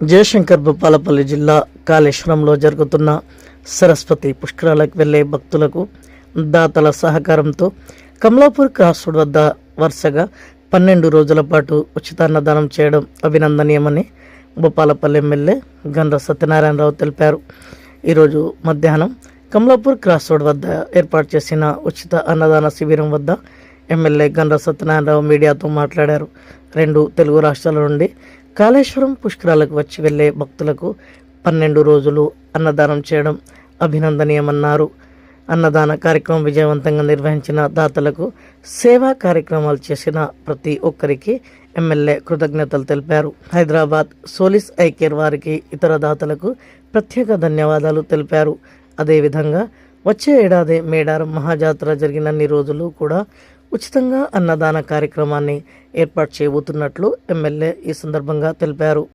జయశంకర్ భూపాలపల్లి జిల్లా కాళేశ్వరంలో జరుగుతున్న సరస్వతి పుష్కరాలకు వెళ్ళే భక్తులకు దాతల సహకారంతో కమలాపూర్ క్రాస్ రోడ్ వద్ద వరుసగా పన్నెండు రోజుల పాటు ఉచిత అన్నదానం చేయడం అభినందనీయమని భూపాలపల్లి ఎమ్మెల్యే గండ్ర సత్యనారాయణరావు తెలిపారు. ఈరోజు మధ్యాహ్నం కమలాపూర్ క్రాస్ రోడ్ వద్ద ఏర్పాటు చేసిన ఉచిత అన్నదాన శిబిరం వద్ద ఎమ్మెల్యే గండ్ర సత్యనారాయణరావు మీడియాతో మాట్లాడారు. రెండు తెలుగు రాష్ట్రాల నుండి కాళేశ్వరం పుష్కరాలకు వచ్చి వెళ్ళే భక్తులకు పన్నెండు రోజులు అన్నదానం చేయడం అభినందనీయమన్నారు. అన్నదాన కార్యక్రమం విజయవంతంగా నిర్వహించిన దాతలకు సేవా కార్యక్రమాలు చేసిన ప్రతి ఒక్కరికి ఎమ్మెల్యే కృతజ్ఞతలు తెలిపారు. హైదరాబాద్ సోలిస్ ఐకేర్ వారికి ఇతర దాతలకు ప్రత్యేక ధన్యవాదాలు తెలిపారు. అదేవిధంగా వచ్చే ఏడాది మేడారం మహాజాతర జరిగినన్ని రోజులు కూడా ఉచితంగా అన్నదాన కార్యక్రమాన్ని ఏర్పాటు చేయబోతున్నట్లు ఎమ్మెల్యే ఈ సందర్భంగా తెలిపారు.